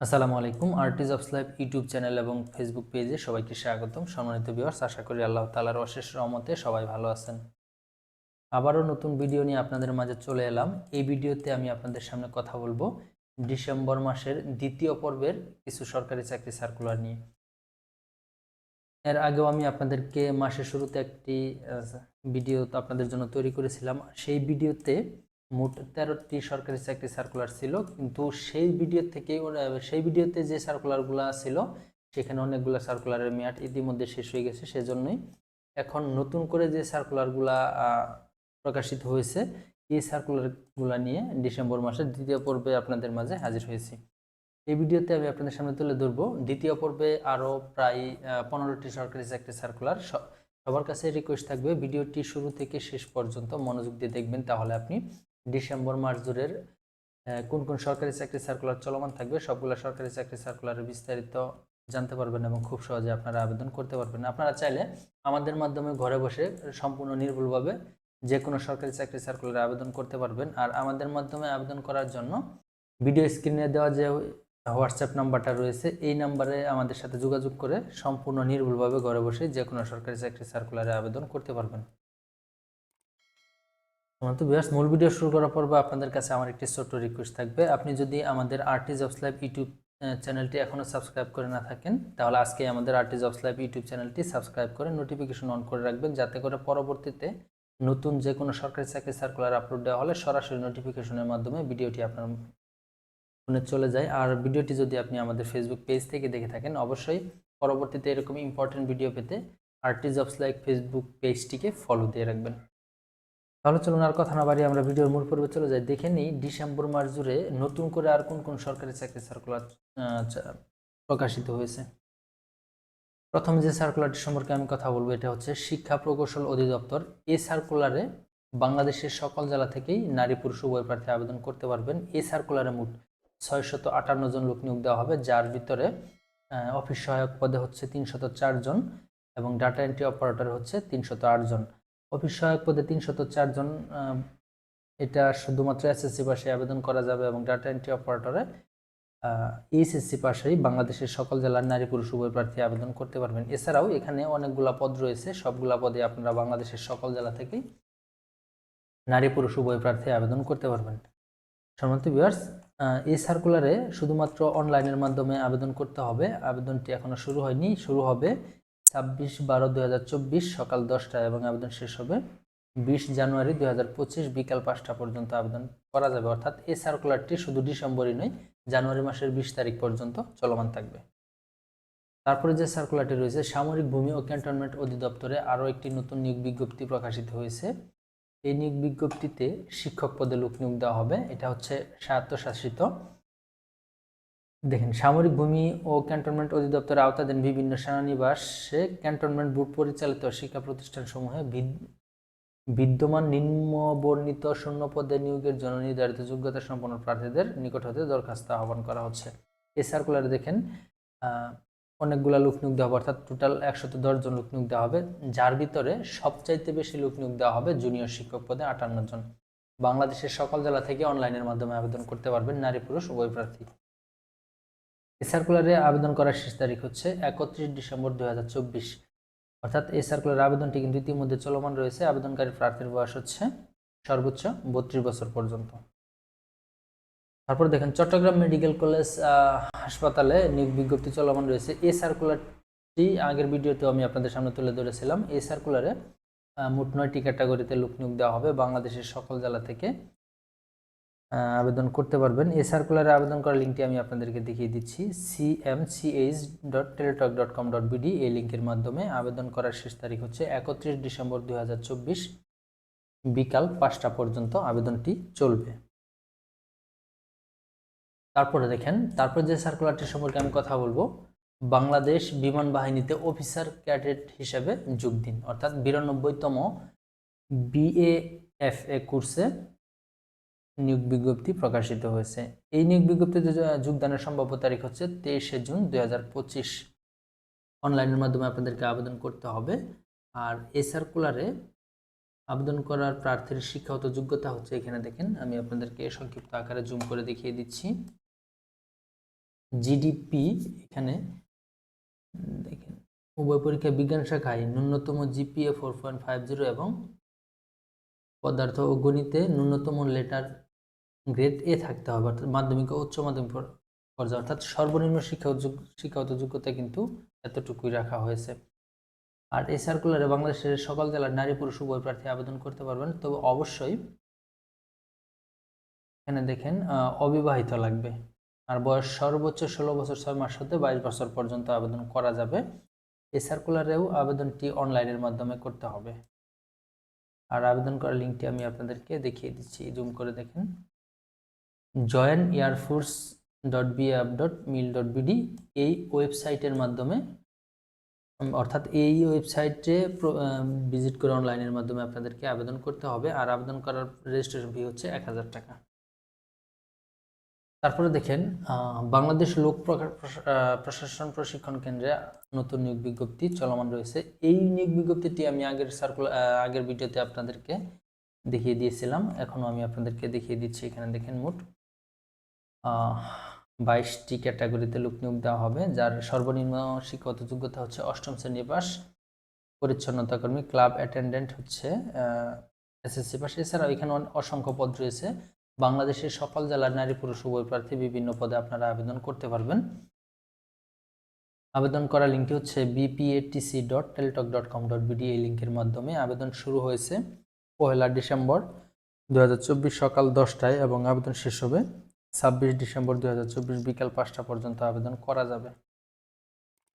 আসসালামু আলাইকুম Arties of Life YouTube channel এবং ফেসবুক পেজে সবাইকে স্বাগতম। সম্মানিত ভিউয়ার্স আশা করি আল্লাহ তালার অশেষ রহমতে সবাই ভালো আছেন। আবারও নতুন ভিডিও নিয়ে আপনাদের মাঝে চলে এলাম। এই ভিডিওতে আমি আপনাদের সামনে কথা বলব ডিসেম্বর মাসের দ্বিতীয় পর্বের কিছু সরকারি চাকরি সার্কুলার নিয়ে। এর আগেও আমি আপনাদেরকে মাসের শুরুতে একটি ভিডিও আপনাদের জন্য তৈরি করেছিলাম। সেই ভিডিওতে মোট তেরোটি সরকারি চাকরি সার্কুলার ছিল, কিন্তু সেই ভিডিও থেকে, সেই ভিডিওতে যে সার্কুলারগুলো ছিল, সেখানে অনেকগুলো সার্কুলারের মেয়াদ ইতিমধ্যে শেষ হয়ে গেছে, সেজন্যই এখন নতুন করে যে সার্কুলারগুলা প্রকাশিত হয়েছে, এই সার্কুলারগুলা নিয়ে ডিসেম্বর মাসের দ্বিতীয় পর্বে আপনাদের মাঝে হাজির হয়েছি। এই ভিডিওতে আমি আপনাদের সামনে তুলে ধরবো, দ্বিতীয় পর্বে আরও প্রায় পনেরোটি সরকারি চাকরি সার্কুলার সবার কাছে রিকোয়েস্ট থাকবে ভিডিওটি শুরু থেকে শেষ পর্যন্ত মনোযোগ দিয়ে দেখবেন, তাহলে আপনি ডিসেম্বর মাস জুড়ের কোন কোন সরকারি চাকরি সার্কুলার চলমান থাকবে সবগুলো সরকারি চাকরি সার্কুলারের বিস্তারিত জানতে পারবেন এবং খুব সহজে আপনারা আবেদন করতে পারবেন। আপনারা চাইলে আমাদের মাধ্যমে ঘরে বসে সম্পূর্ণ নির্ভুলভাবে যে কোনো সরকারি চাকরি সার্কুলারে আবেদন করতে পারবেন। আর আমাদের মাধ্যমে আবেদন করার জন্য ভিডিও স্ক্রিনে দেওয়া যে হোয়াটসঅ্যাপ নাম্বারটা রয়েছে, এই নাম্বারে আমাদের সাথে যোগাযোগ করে সম্পূর্ণ নির্ভুলভাবে ঘরে বসে যে কোনো সরকারি চাকরি সার্কুলারে আবেদন করতে পারবেন। তো বিয়ার্স মূল ভিডিও শুরু করার পর বা আপনাদের কাছে আমার একটি ছোট্ট রিকোয়েস্ট থাকবে। আপনি যদি আমাদের আর্টিজ অফ লাইফ ইউটিউব চ্যানেলটি এখনও সাবস্ক্রাইব করে না থাকেন, তাহলে আজকে আমাদের আর্টিজ অফ লাইফ ইউটিউব চ্যানেলটি সাবস্ক্রাইব করে নোটিফিকেশন অন করে রাখবেন, যাতে করে পরবর্তীতে নতুন যে কোনো সরকারি চাকরি সার্কুলার আপলোড দেওয়া হলে সরাসরি নোটিফিকেশনের মাধ্যমে ভিডিওটি আপনার ফোনে চলে যায়। আর ভিডিওটি যদি আপনি আমাদের ফেসবুক পেজ থেকে দেখে থাকেন, অবশ্যই পরবর্তীতে এরকম ইম্পর্টেন্ট ভিডিও পেতে আর্টিজ অফ লাইফ ফেসবুক পেজটিকে ফলো দিয়ে রাখবেন। তাহলে চলুন আর কথা না বাড়িয়ে আমরা ভিডিওর মূল পর্বে চলে যাই। দেখে নিই, ডিসেম্বর মাস জুড়ে নতুন করে আর কোন কোন সরকারি চাকরি সার্কুলার প্রকাশিত হয়েছে? প্রথম যে সার্কুলারটি সম্পর্কে আমি কথা বলব, এটা হচ্ছে শিক্ষা প্রকৌশল অধিদপ্তর। এই সার্কুলারে বাংলাদেশের সকল জেলা থেকেই নারী পুরুষ উভয় প্রার্থী আবেদন করতে পারবেন। এই সার্কুলারে মোট ছয়শত আটান্ন জন লোক নিয়োগ দেওয়া হবে, যার ভিতরে অফিস সহায়ক পদে হচ্ছে তিনশত জন এবং ডাটা এন্ট্রি অপারেটর হচ্ছে তিনশত জন। অফিস সহায়ক পদে তিনশত চারজন এটা শুধুমাত্র এসএসসি পাশে আবেদন করা যাবে এবং ডাটা এন্ট্রি অপারেটরে এইচএসসি পাশেই বাংলাদেশের সকল জেলার নারী পুরুষ উভয় প্রার্থী আবেদন করতে পারবেন। এছাড়াও এখানে অনেকগুলা পদ রয়েছে, সবগুলা পদে আপনারা বাংলাদেশের সকল জেলা থেকেই নারী পুরুষ উভয় প্রার্থী আবেদন করতে পারবেন। সম্মানিত ভিউয়ার্স এই সার্কুলারে শুধুমাত্র অনলাইনের মাধ্যমে আবেদন করতে হবে। আবেদনটি এখনও শুরু হয়নি, শুরু হবে ছাব্বিশ বারো চব্বিশ সকাল দশটায় এবং আবেদন শেষ হবে বিশ জানুয়ারি দুই হাজার পঁচিশ বিকাল পাঁচটা পর্যন্ত আবেদন করা যাবে। অর্থাৎ এই সার্কুলারটি শুধু ডিসেম্বরই নয়, জানুয়ারি মাসের বিশ তারিখ পর্যন্ত চলমান থাকবে। তারপরে যে সার্কুলারটি রয়েছে, সামরিক ভূমি ও ক্যান্টনমেন্ট অধিদপ্তরে আরও একটি নতুন নিয়োগ বিজ্ঞপ্তি প্রকাশিত হয়েছে। এই নিয়োগ বিজ্ঞপ্তিতে শিক্ষক পদে লোক নিয়োগ দেওয়া হবে। এটা হচ্ছে স্বায়ত্তশাসিত দেখেন, সামরিক ভূমি ও ক্যান্টনমেন্ট অধিদপ্তরের আওতাধীন বিভিন্ন সেনানিবাসে। ক্যান্টনমেন্ট বোর্ড পরিচালিত শিক্ষা প্রতিষ্ঠানসমূহে বিদ- বিদ্যমান নিম্নবর্ণিত শূন্য পদে নিয়োগের জন্য নির্ধারিত যোগ্যতা সম্পন্ন প্রার্থীদের নিকট হতে দরখাস্ত আহ্বান করা হচ্ছে। এই সার্কুলারে দেখেন অনেকগুলা লোক নিয়োগ দেওয়া হবে, অর্থাৎ টোটাল একশত জন লোক নিয়োগ দেওয়া হবে, যার ভিতরে সবচাইতে বেশি লোক নিয়োগ দেওয়া হবে জুনিয়র শিক্ষক পদে আটান্ন জন। বাংলাদেশের সকল জেলা থেকে অনলাইনের মাধ্যমে আবেদন করতে পারবেন নারী, পুরুষ, উভয় প্রার্থী। এই সার্কুলারে আবেদন করার শেষ তারিখ হচ্ছে একত্রিশ ডিসেম্বর দুই অর্থাৎ এই সার্কুলার আবেদনটি কিন্তু ইতিমধ্যে চলমান রয়েছে। আবেদনকারী প্রার্থীর বয়স হচ্ছে সর্বোচ্চ বত্রিশ বছর পর্যন্ত। তারপর দেখেন, চট্টগ্রাম মেডিকেল কলেজ হাসপাতালে নিয়োগ বিজ্ঞপ্তি চলমান রয়েছে। এই সার্কুলারটি আগের ভিডিওতেও আমি আপনাদের সামনে তুলে ধরেছিলাম। এই সার্কুলারে মোট নয়টি ক্যাটাগরিতে লোক নিয়োগ দেওয়া হবে। বাংলাদেশের সকল জেলা থেকে আবেদন করতে পারবেন। এই সার্কুলারে আবেদন করার লিঙ্কটি আমি আপনাদেরকে দেখিয়ে দিচ্ছি। C M C H dot Teletalk dot com dot BD এই লিঙ্কের মাধ্যমে আবেদন করার শেষ তারিখ হচ্ছে একত্রিশ ডিসেম্বর দুই হাজার চব্বিশ বিকাল পাঁচটা পর্যন্ত আবেদনটি চলবে। তারপরে দেখেন, তারপর যে সার্কুলারটি সম্পর্কে আমি কথা বলব, বাংলাদেশ বিমান বাহিনীতে অফিসার ক্যাডেট হিসেবে যোগ দিন। অর্থাৎ বিরানব্বইতম বিএএফএ কোর্সে নিয়োগ বিজ্ঞপ্তি প্রকাশিত হয়েছে। এই নিয়োগ বিজ্ঞপ্তিতে যোগদানের সম্ভাব্য তারিখ হচ্ছে তেইশে জুন দু হাজার পঁচিশ। অনলাইনের মাধ্যমে আপনাদেরকে আবেদন করতে হবে। আর এ সার্কুলারে আবেদন করার প্রার্থীর শিক্ষাগত যোগ্যতা হচ্ছে এখানে দেখেন, আমি আপনাদেরকে সংক্ষিপ্ত আকারে জুম করে দেখিয়ে দিচ্ছি। জিডিপি এখানে, দেখেন, উভয় পরীক্ষা বিজ্ঞান শাখায় ন্যূনতম GPA four point five zero এবং পদার্থ ও গণিতে ন্যূনতম লেটার গ্রেড এ থাকতে হবে, অর্থাৎ মাধ্যমিক ও উচ্চ মাধ্যমিক পর- পর্যায়ে, অর্থাৎ সর্বনিম্ন শিক্ষা শিক্ষাগত যোগ্যতা কিন্তু এতটুকুই রাখা হয়েছে। আর এই সার্কুলারে বাংলাদেশের সকল জেলার নারী, পুরুষ, উভয় প্রার্থী আবেদন করতে পারবেন। তবে অবশ্যই এখানে দেখেন অবিবাহিত লাগবে। আর বয়স সর্বোচ্চ ষোলো বছর ছয় মাস হতে বাইশ বছর পর্যন্ত আবেদন করা যাবে। এই সার্কুলারেও আবেদনটি অনলাইনের মাধ্যমে করতে হবে। আর আবেদন করার লিঙ্কটি আমি আপনাদেরকে দেখিয়ে দিচ্ছি। জুম করে দেখেন। Join air force dot BF dot mil dot BD এই ওয়েবসাইটের মাধ্যমে অর্থাৎ এই ওয়েবসাইটে ভিজিট করে অনলাইনের মাধ্যমে আপনাদেরকে আবেদন করতে হবে। আর আবেদন করার রেজিস্ট্রেশন ফি হচ্ছে এক হাজার টাকা। তারপরে দেখেন বাংলাদেশ লোক প্রশাসন প্রশিক্ষণ কেন্দ্রে নতুন নিয়োগ বিজ্ঞপ্তি চলমান রয়েছে। এই নিয়োগ বিজ্ঞপ্তিটি আমি আগের সার্কুলার আগের ভিডিওতে আপনাদেরকে দেখিয়ে দিয়েছিলাম। এখনও আমি আপনাদেরকে দেখিয়ে দিচ্ছি। এখানে দেখেন মোট বাইশটি ক্যাটাগরিতে লোক নিয়োগ দেওয়া হবে, যার সর্বনিম্ন শিক্ষাগত যোগ্যতা হচ্ছে অষ্টম শ্রেণি পাস পরিচ্ছন্নতা কর্মী ক্লাব অ্যাটেন্ডেন্ট হচ্ছে এসএসসি পাস এছাড়াও এখানে অসংখ্য পদ রয়েছে। বাংলাদেশের সকল জেলার নারী, পুরুষ, উভয় প্রার্থী বিভিন্ন পদে আপনারা আবেদন করতে পারবেন। আবেদন করার লিঙ্কটি হচ্ছে BPATC dot Teletalk dot com dot BD এই লিঙ্কের মাধ্যমে আবেদন শুরু হয়েছে। পহেলা ডিসেম্বর দু হাজার চব্বিশ সকাল দশটায় এবং আবেদন শেষ হবে। ছাব্বিশ ডিসেম্বর দু হাজার চব্বিশ বিকাল পাঁচটা পর্যন্ত আবেদন করা যাবে।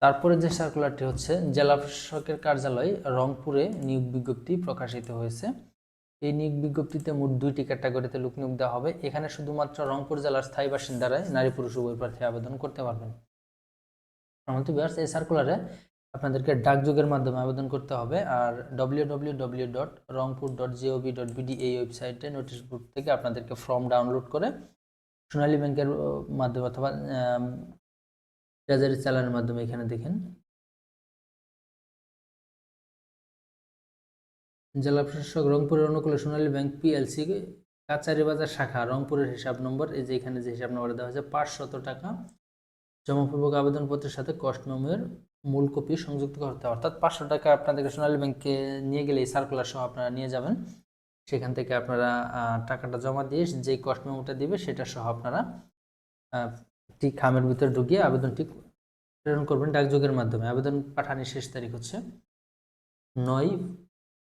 তারপরে যে সার্কুলারটি হচ্ছে, জেলা প্রশাসকের কার্যালয় রংপুরে নিয়োগ বিজ্ঞপ্তি প্রকাশিত হয়েছে। এই নিয়োগ বিজ্ঞপ্তিতে মোট দুইটি ক্যাটাগরিতে লোক নিয়োগ দেওয়া হবে। এখানে শুধুমাত্র রংপুর জেলার স্থায়ী বাসিন্দারাই নারী, পুরুষ, উভয় প্রার্থী আবেদন করতে পারবেন। বিয়ার্স এই সার্কুলারে আপনাদেরকে ডাকযোগের মাধ্যমে আবেদন করতে হবে আর W W W dot Rangpur dot GOV dot BD এই ওয়েবসাইটে নোটিশ বোর্ড থেকে আপনাদেরকে ফর্ম ডাউনলোড করে সোনালী ব্যাংকের মাধ্যমে অথবা ট্রেজারি চালানের মাধ্যমে এখানে দেখেন। জেলা প্রশাসক রংপুরের অনুকূলে সোনালী ব্যাংক পিএলসি কাচারি বাজার শাখা, রংপুরের হিসাব নম্বর, এই যে এখানে যে হিসাব নম্বর দেওয়া হয়েছে, পাঁচশত টাকা। জমাপূর্বক আবেদনপত্রের সাথে কষ্ট নম্বরের মূল কপি সংযুক্ত করতে অর্থাৎ পাঁচশো টাকা আপনাদেরকে সোনালী ব্যাংকে নিয়ে গেলে এই সার্কুলার সহ আপনারা নিয়ে যাবেন। সেখান থেকে আপনারা টাকাটা জমা দিয়ে যেই কষ্ট মেমোটা দিবে সেটা সহ আপনারা একটি খামের ভিতরে ঢুকিয়ে আবেদনটি প্রেরণ করবেন ডাকযোগের মাধ্যমে। আবেদন পাঠানোর শেষ তারিখ হচ্ছে নয়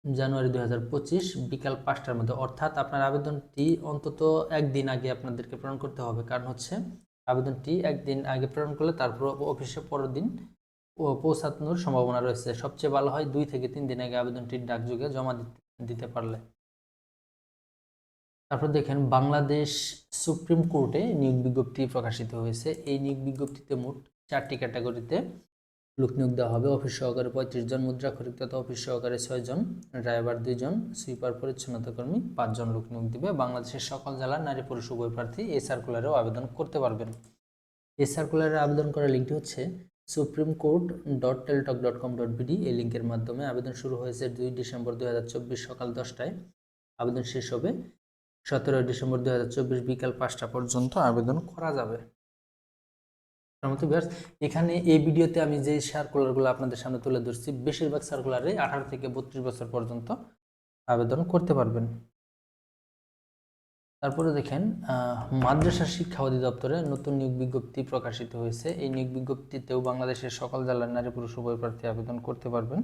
জানুয়ারি দু হাজার পঁচিশ বিকাল পাঁচটার মধ্যে। অর্থাৎ আপনার আবেদনটি অন্তত একদিন আগে আপনাদেরকে প্রেরণ করতে হবে। কারণ হচ্ছে আবেদনটি একদিন আগে প্রেরণ করলে তারপর অফিসে পরের দিন পৌঁছানোর সম্ভাবনা রয়েছে। সবচেয়ে ভালো হয় দুই থেকে তিন দিন আগে আবেদনটি ডাকযোগে জমা দিতে পারলে। তারপর দেখেন বাংলাদেশ সুপ্রিম কোর্টে নিয়োগ বিজ্ঞপ্তি প্রকাশিত হয়েছে। এই নিয়োগ বিজ্ঞপ্তিতে মোট চারটি ক্যাটাগরিতে লোক নিয়োগ দেওয়া হবে। অফিস সহকারে পঁয়ত্রিশ জন, মুদ্রাক্ষরিক তথা অফিস সহকারে ছয় জন, ড্রাইভার দুইজন সুইপার, পরিচ্ছন্নতা কর্মী পাঁচজন লোক নিয়োগ দিবে। বাংলাদেশের সকল জেলার নারী, পুরুষ, উভয় প্রার্থী এই সার্কুলারেও আবেদন করতে পারবেন। এই সার্কুলারে আবেদন করার লিঙ্কটি হচ্ছে supreme court dot Teletalk dot com dot BD এই লিঙ্কের মাধ্যমে আবেদন শুরু হয়েছে দুই ডিসেম্বর দুই হাজার চব্বিশ সকাল দশটায়। আবেদন শেষ হবে সতেরোই ডিসেম্বর দু হাজার চব্বিশ বিকাল পাঁচটা পর্যন্ত আবেদন করা যাবে। এখানে এই ভিডিওতে আমি যে সার্কুলারগুলো আপনাদের সামনে তুলে ধরছি, বেশিরভাগ সার্কুলারে আঠারো থেকে বত্রিশ বছর পর্যন্ত আবেদন করতে পারবেন। তারপরে দেখেন মাদ্রাসা শিক্ষা অধিদপ্তরে নতুন নিয়োগ বিজ্ঞপ্তি প্রকাশিত হয়েছে। এই নিয়োগ বিজ্ঞপ্তিতেও বাংলাদেশের সকল জেলার নারী পুরুষ উভয় প্রার্থী আবেদন করতে পারবেন।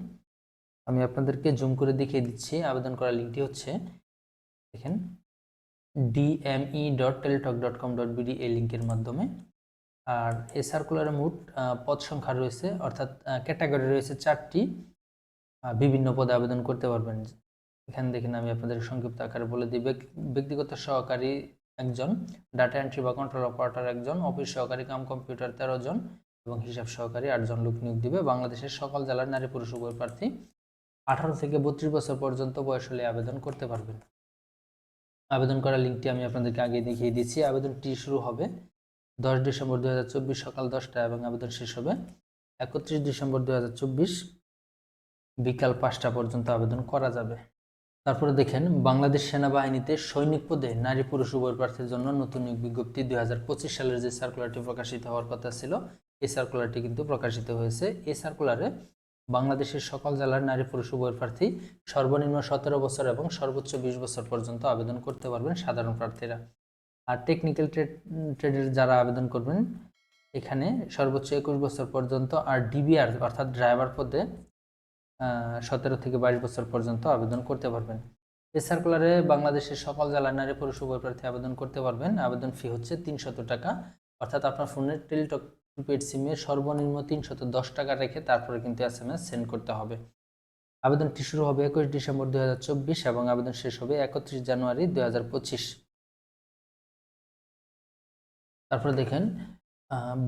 আমি আপনাদেরকে জুম করে দেখিয়ে দিচ্ছি। আবেদন করার লিঙ্কটি হচ্ছে, দেখেন DME dot Teletalk dot com dot BD এই লিঙ্কের মাধ্যমে। আর এই সার্কুলারে মোট পদ সংখ্যা রয়েছে, অর্থাৎ ক্যাটাগরি রয়েছে চারটি। বিভিন্ন পদে আবেদন করতে পারবেন। এখানে দেখেন আমি আপনাদের সংক্ষিপ্ত আকারে বলে দিই ব্যক্তিগত সহকারী একজন ডাটা এন্ট্রি বা কন্ট্রোল অপারেটর একজন অফিস সহকারী, কাম কম্পিউটার তেরো জন, এবং হিসাব সহকারী আটজন লোক নিয়োগ দিবে। বাংলাদেশের সকল জেলার নারী, পুরুষ, উভয় প্রার্থী আঠারো থেকে বত্রিশ বছর পর্যন্ত বয়স হলে আবেদন করতে পারবেন। আবেদন করার লিঙ্কটি আমি আপনাদেরকে আগে দেখিয়ে দিচ্ছি আবেদনটি শুরু হবে দশ ডিসেম্বর দুহাজার চব্বিশ সকাল দশটা এবং আবেদন শেষ হবে একত্রিশ ডিসেম্বর দুহাজার চব্বিশ বিকাল পাঁচটা পর্যন্ত আবেদন করা যাবে। তারপরে দেখেন, বাংলাদেশ সেনাবাহিনীতে সৈনিক পদে নারী পুরুষ উভয় প্রার্থীর জন্য নতুন নিয়োগ বিজ্ঞপ্তি দুই হাজার পঁচিশ সালের যে সার্কুলারটি প্রকাশিত হওয়ার কথা ছিল, এই সার্কুলারটি কিন্তু প্রকাশিত হয়েছে। এই সার্কুলারে বাংলাদেশের সকল জেলার নারী, পুরুষ উভয় প্রার্থী সর্বনিম্ন সতেরো বছর এবং সর্বোচ্চ বিশ বছর পর্যন্ত আবেদন করতে পারবেন সাধারণ প্রার্থীরা। আর টেকনিক্যাল ট্রেড ট্রেডের যারা আবেদন করবেন, এখানে সর্বোচ্চ একুশ বছর পর্যন্ত আর ডিবিআর অর্থাৎ ড্রাইভার পদে সতেরো থেকে বাইশ বছর পর্যন্ত আবেদন করতে পারবেন। এই সার্কুলারে বাংলাদেশের সকল জেলার নারী, পুরুষ, উভয় প্রার্থী আবেদন করতে পারবেন। আবেদন ফি হচ্ছে তিনশত টাকা, অর্থাৎ আপনার ফোনের টেলিটক প্রিপেড সিমে সর্বনিম্ন তিনশত দশ টাকা রেখে তারপরে কিন্তু এস এম এস সেন্ড করতে হবে। আবেদনটি শুরু হবে একুশ ডিসেম্বর দুই এবং আবেদন শেষ হবে একত্রিশ জানুয়ারি দুই তারপরে দেখেন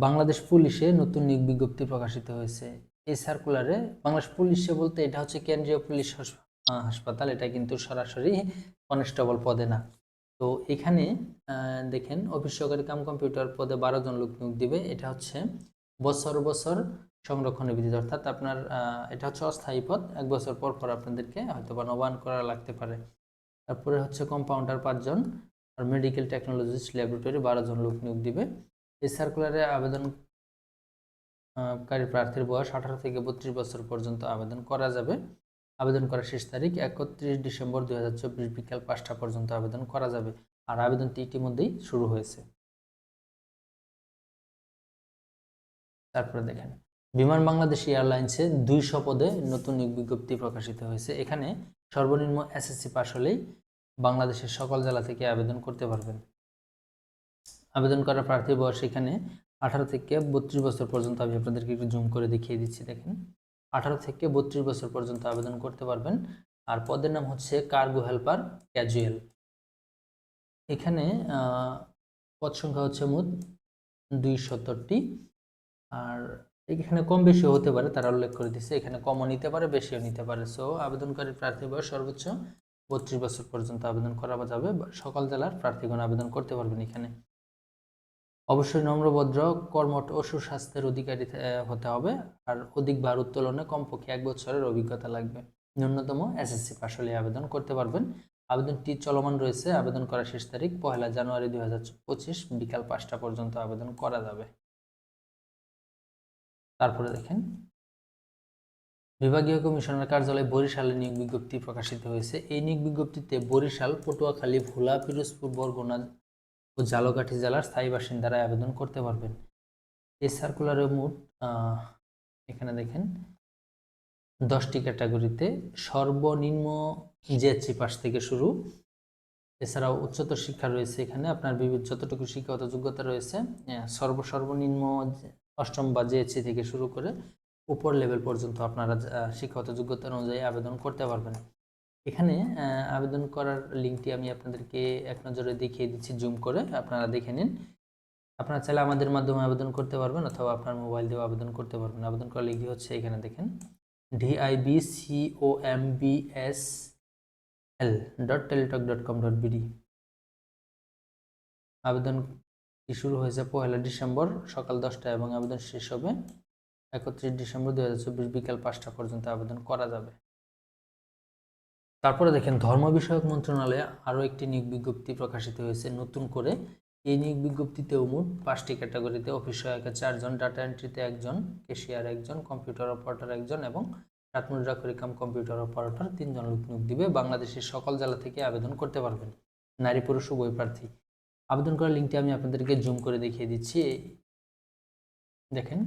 বাংলাদেশ পুলিশে নতুন নিয়োগ বিজ্ঞপ্তি প্রকাশিত হয়েছে। এই সার্কুলারে বাংলাদেশ পুলিশে বলতে এটা হচ্ছে কেন্দ্রীয় পুলিশ হাসপাতাল, এটা কিন্তু সরাসরি কনস্টেবল পদে না। তো এখানে দেখেন, অফিস সহকারী কাম কম্পিউটার পদে বারো জন লোক নিয়োগ দিবে। এটা হচ্ছে বছর বছর সংরক্ষণের ভিত্তিতে অর্থাৎ আপনার এটা হচ্ছে অস্থায়ী পদ। এক বছর পর পর আপনাদেরকে হয়তো বা নবায়ন করা লাগতে পারে। তারপরে হচ্ছে কম্পাউন্ডার পাঁচজন আর মেডিকেল টেকনোলজিস্ট ল্যাবরেটরি বারো জন লোক নিয়োগ দিবে। এই সার্কুলারে আবেদনকারী প্রার্থীর বয়স আঠারো থেকে বত্রিশ বছর পর্যন্ত আবেদন করা যাবে। আবেদন করার শেষ তারিখ একত্রিশ ডিসেম্বর দু হাজার চব্বিশ বিকাল পাঁচটা পর্যন্ত আবেদন করা যাবে। আর আবেদনটি ইতিমধ্যেই শুরু হয়েছে। তারপরে দেখেন, বিমান বাংলাদেশ এয়ারলাইন্সে দুইশো পদে নতুন নিয়োগ বিজ্ঞপ্তি প্রকাশিত হয়েছে। এখানে সর্বনিম্ন এসএসসি পাশ হলেই বাংলাদেশের সকল জেলা থেকে আবেদন করতে পারবেন। আবেদন করা প্রার্থীর বয়স এখানে আঠারো থেকে বত্রিশ বছর পর্যন্ত। আমি আপনাদেরকে একটু জুম করে দেখিয়ে দিচ্ছি, দেখেন। আঠারো থেকে বত্রিশ বছর পর্যন্ত আবেদন করতে পারবেন। আর পদের নাম হচ্ছে কার্গো হেল্পার ক্যাজুয়াল। এখানে পদ সংখ্যা হচ্ছে মোট দুই সত্তরটি। আর এখানে কম বেশি হতে পারে, তারা উল্লেখ করে দিচ্ছে এখানে কমও নিতে পারে, বেশিও নিতে পারে। সো আবেদনকারী প্রার্থী বয়স সর্বোচ্চ বত্রিশ বছর পর্যন্ত আবেদন করা যাবে। সকল জেলার প্রার্থীগণ আবেদন করতে পারবেন এখানে। অবশ্যই নম্রভদ্র কর্মঠ ও সুস্বাস্থ্যের অধিকারী হতে হবে। আর অধিক ভার উত্তোলনে কমপক্ষে এক বছরের অভিজ্ঞতা লাগবে। ন্যূনতম এসএসসি পাশ হলে আবেদন করতে পারবেন। আবেদনটি চলমান রয়েছে। আবেদন করার শেষ তারিখ পহেলা জানুয়ারি দু হাজার পঁচিশ বিকাল পাঁচটা পর্যন্ত আবেদন করা যাবে। তারপরে দেখেন। বিভাগীয় কমিশনার কার্যালয়ে বরিশালে নিয়োগ বিজ্ঞপ্তি প্রকাশিত হয়েছে। এই নিয়োগ বিজ্ঞপ্তিতে বরিশাল, পটুয়াখালী, ভোলা, পিরোজপুর, বরগুনা ও জালকাঠি জেলার স্থায়ী বাসিন্দারা আবেদন করতে পারবেন। এই সার্কুলারে মোট এখানে দেখেন, দশটি ক্যাটাগরিতে সর্বনিম্ন জিএসসি পাস থেকে শুরু, এছাড়াও উচ্চতর শিক্ষা রয়েছে এখানে, আপনার বিভিন্ন যতটুকু শিক্ষাগত যোগ্যতা রয়েছে সর্ব সর্বনিম্ন অষ্টম বা জিএসসি থেকে শুরু করে উপর লেভেল পর্যন্ত আপনারা শিক্ষাগত যোগ্যতা অনুযায়ী আবেদন করতে পারবেন। এখানে আবেদন করার লিঙ্কটি আমি আপনাদেরকে এক নজরে দেখিয়ে দিচ্ছি, জুম করে। আপনারা দেখে নিন। আপনারা চাইলে আমাদের মাধ্যমে আবেদন করতে পারবেন অথবা আপনার মোবাইল দিয়েও আবেদন করতে পারবেন। আবেদন করার লিঙ্কটি হচ্ছে এখানে দেখেন। DIB CO M B S L dot Teletalk dot com dot BD আবেদন শুরু হয়েছে? পয়লা ডিসেম্বর, সকাল দশটায় এবং আবেদন শেষ হবে একত্রিশ ডিসেম্বর দু হাজার চব্বিশ বিকাল পাঁচটা পর্যন্ত আবেদন করা যাবে। তারপরে দেখেন ধর্ম বিষয়ক মন্ত্রণালয়ে আরও একটি নিয়োগ বিজ্ঞপ্তি প্রকাশিত হয়েছে। নতুন করে এই নিয়োগ বিজ্ঞপ্তিতেও মোট পাঁচটি ক্যাটাগরিতে অফিস সহায়িকা চারজন, ডাটা এন্ট্রিতে একজন কেশিয়ার একজন, কম্পিউটার অপারেটর একজন এবং রাতমুদ্রা করিকাম কম্পিউটার অপারেটর তিনজন লোক নিয়োগ দিবে। বাংলাদেশের সকল জেলা থেকে আবেদন করতে পারবেন, নারী, পুরুষ, উভয় প্রার্থী। আবেদন করার লিঙ্কটি আমি আপনাদেরকে জুম করে দেখিয়ে দিচ্ছি। দেখেন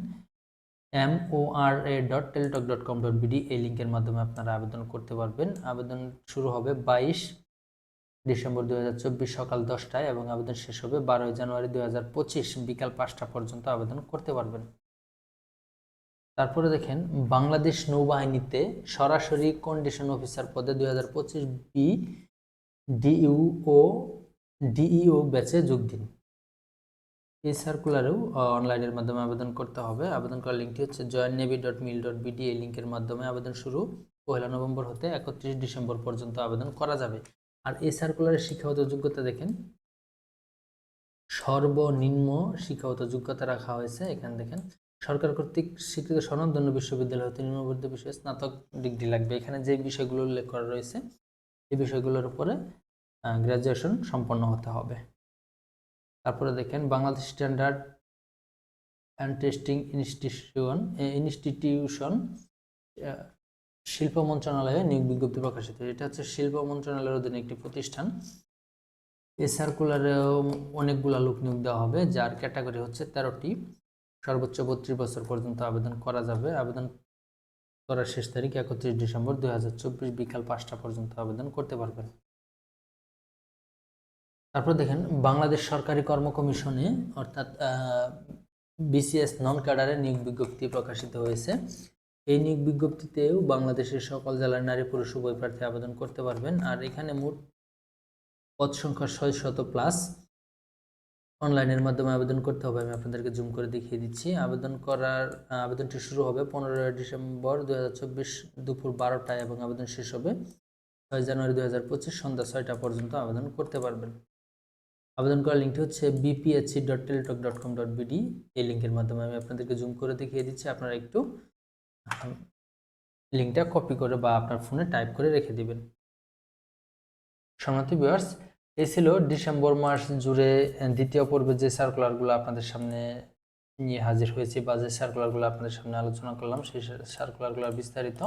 M O R A dot Teletalk dot com dot BD এই লিঙ্কের মাধ্যমে আপনারা আবেদন করতে পারবেন। আবেদন শুরু হবে বাইশ ডিসেম্বর দু হাজার চব্বিশ সকাল দশটায় এবং আবেদন শেষ হবে বারোই জানুয়ারি দু হাজার পঁচিশ বিকাল পাঁচটা পর্যন্ত আবেদন করতে পারবেন। তারপরে দেখেন, বাংলাদেশ নৌবাহিনীতে সরাসরি কন্ডিশন অফিসার পদে দু হাজার পঁচিশ বি ডিইউ ও ডিইও ব্যাচে যোগ দিন। এই সার্কুলারেও অনলাইনের মাধ্যমে আবেদন করতে হবে। আবেদন করার লিঙ্কটি হচ্ছে join navy dot mil dot BD এই লিঙ্কের মাধ্যমে আবেদন শুরু। পয়লা নভেম্বর হতে একত্রিশ ডিসেম্বর পর্যন্ত আবেদন করা যাবে। আর এই সার্কুলারের শিক্ষাগত যোগ্যতা দেখেন। সর্বনিম্ন শিক্ষাগত যোগ্যতা রাখা হয়েছে এখানে দেখেন। সরকার কর্তৃক স্বীকৃত স্বনামধন্য বিশ্ববিদ্যালয় হতে নিম্নবর্তী বিষয়ে স্নাতক ডিগ্রি লাগবে। এখানে যে বিষয়গুলো উল্লেখ করা রয়েছে, এই বিষয়গুলোর উপরে গ্র্যাজুয়েশন সম্পন্ন হতে হবে। তারপরে দেখেন Bangladesh standard and testing institution institution শিল্প মন্ত্রণালয়ে নিয়োগ বিজ্ঞপ্তি প্রকাশিত এটা হচ্ছে শিল্প মন্ত্রণালয়ের অধীনে একটি প্রতিষ্ঠান। এই সার্কুলারেও অনেকগুলো লোক নিয়োগ দেওয়া হবে, যার ক্যাটাগরি হচ্ছে তেরোটি। সর্বোচ্চ বত্রিশ বছর পর্যন্ত আবেদন করা যাবে। আবেদন করার শেষ তারিখ একত্রিশ ডিসেম্বর দু হাজার চব্বিশ বিকাল পাঁচটা পর্যন্ত আবেদন করতে পারবেন। তারপর দেখেন বাংলাদেশ সরকারি কর্ম কমিশনে অর্থাৎ বিসিএস নন ক্যাডারে নিয়োগ বিজ্ঞপ্তি প্রকাশিত হয়েছে। এই নিয়োগ বিজ্ঞপ্তিতেও বাংলাদেশের সকল জেলার নারী, পুরুষ, উভয় প্রার্থী আবেদন করতে পারবেন। আর এখানে মোট পদ সংখ্যা ছয় শত প্লাস অনলাইনের মাধ্যমে আবেদন করতে হবে। আমি আপনাদেরকে জুম করে দেখিয়ে দিচ্ছি। আবেদন করার আবেদনটি শুরু হবে পনেরোই ডিসেম্বর দু হাজার চব্বিশ দুপুর বারোটায় এবং আবেদন শেষ হবে ছয় জানুয়ারি দু হাজার পঁচিশ সন্ধ্যা ছয়টা পর্যন্ত আবেদন করতে পারবেন। আবেদন করার লিঙ্কটি হচ্ছে BPSC dot Teletalk dot com dot BD এই লিঙ্কের মাধ্যমে আমি আপনাদেরকে জুম করে দেখিয়ে দিচ্ছি। আপনারা একটু লিঙ্কটা কপি করে বা আপনার ফোনে টাইপ করে রেখে দিবেন। সম্মানিত ভিউয়ার্স এই ছিল ডিসেম্বর মাস জুড়ে দ্বিতীয় পর্বে যে সার্কুলারগুলো আপনাদের সামনে নিয়ে হাজির হয়েছি বা যে সার্কুলারগুলো আপনাদের সামনে আলোচনা করলাম, সেই সার্কুলারগুলোর বিস্তারিত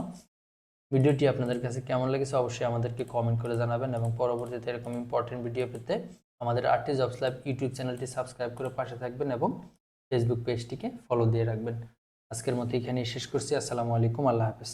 ভিডিওটি আপনাদের কাছে কেমন লেগেছে অবশ্যই আমাদেরকে কমেন্ট করে জানাবেন এবং পরবর্তীতে এরকম ইম্পর্টেন্ট ভিডিও পেতে আমাদের আর্টি জবস ল্যাব ইউটিউব চ্যানেলটি সাবস্ক্রাইব করে পাশে থাকবেন এবং ফেসবুক পেজটিকে ফলো দিয়ে রাখবেন। আজকের মতো এখানেই শেষ করছি। আসসালামু আলাইকুম। আল্লাহ হাফেজ।